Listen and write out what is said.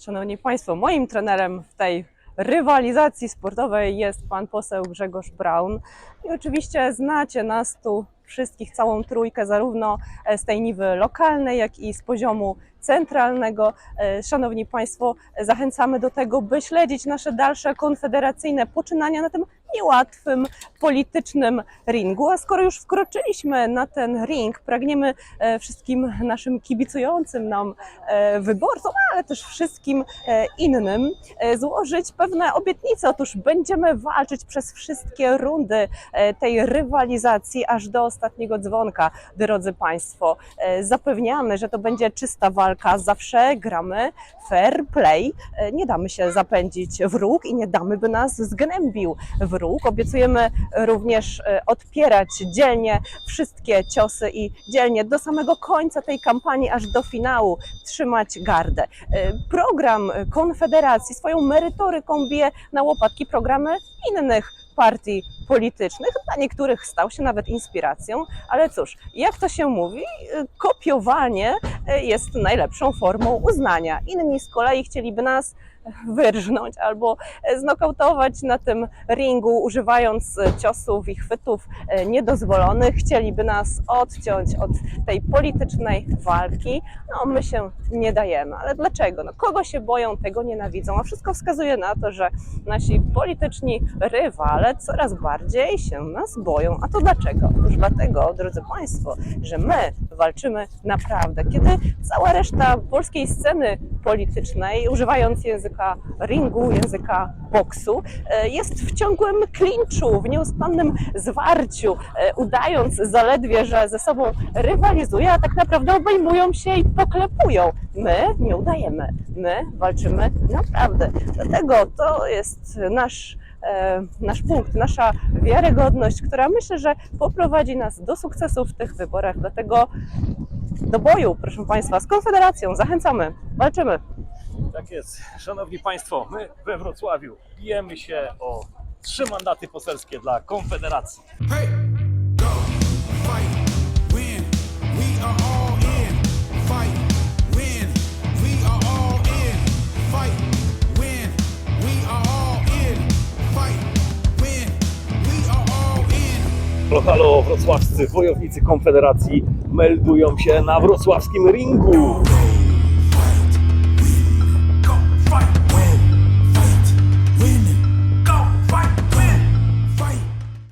Szanowni Państwo, moim trenerem w tej rywalizacji sportowej jest pan poseł Grzegorz Braun. I oczywiście znacie nas tu wszystkich, całą trójkę, zarówno e, z tej niwy lokalnej, jak i z poziomu centralnego. E, Szanowni Państwo, e, zachęcamy do tego, by śledzić nasze dalsze konfederacyjne poczynania na tym niełatwym politycznym ringu. A skoro już wkroczyliśmy na ten ring, pragniemy e, wszystkim naszym kibicującym nam e, wyborcom, ale też wszystkim e, innym złożyć pewne obietnice. Otóż będziemy walczyć przez wszystkie rundy tej rywalizacji aż do ostatniego dzwonka, drodzy Państwo. Zapewniamy, że to będzie czysta walka, zawsze gramy fair play, nie damy się zapędzić w róg i nie damy, by nas zgnębił w róg. Obiecujemy również e, odpierać dzielnie wszystkie ciosy i dzielnie do samego końca tej kampanii, aż do finału trzymać gardę. E, Program Konfederacji swoją merytoryką bije na łopatki programy innych partii politycznych. Dla niektórych stał się nawet inspiracją, ale cóż, jak to się mówi, e, kopiowanie jest najlepszą formą uznania. Inni z kolei chcieliby nas wyrżnąć albo e, znokautować na tym ringu, używając e, ciosów i chwytów e, niedozwolonych. Chcieliby nas odciąć od tej politycznej walki. No, my się nie dajemy. Ale dlaczego? No, kogo się boją, tego nienawidzą. A wszystko wskazuje na to, że nasi polityczni rywale coraz bardziej się nas boją. A to dlaczego? Otóż dlatego, drodzy Państwo, że my walczymy naprawdę. Kiedy cała reszta polskiej sceny politycznej, używając języka ringu, języka boksu, e, jest w ciągłym klinczu, w nieustannym zwarciu, e, udając zaledwie, że ze sobą rywalizuje, a tak naprawdę obejmują się i poklepują. My nie udajemy, my walczymy naprawdę. Dlatego to jest nasz e, nasz punkt, nasza wiarygodność, która myślę, że poprowadzi nas do sukcesu w tych wyborach. Dlatego do boju, proszę Państwa, z Konfederacją zachęcamy, walczymy. Tak jest. Szanowni Państwo, my we Wrocławiu bijemy się o trzy mandaty poselskie dla Konfederacji. Hey, go, fight, win. We are all in. Fight, win. We are all in. Fight, win. We are all in. Fight, win. We are all in. Halo, halo, wrocławscy wojownicy Konfederacji meldują się na wrocławskim ringu.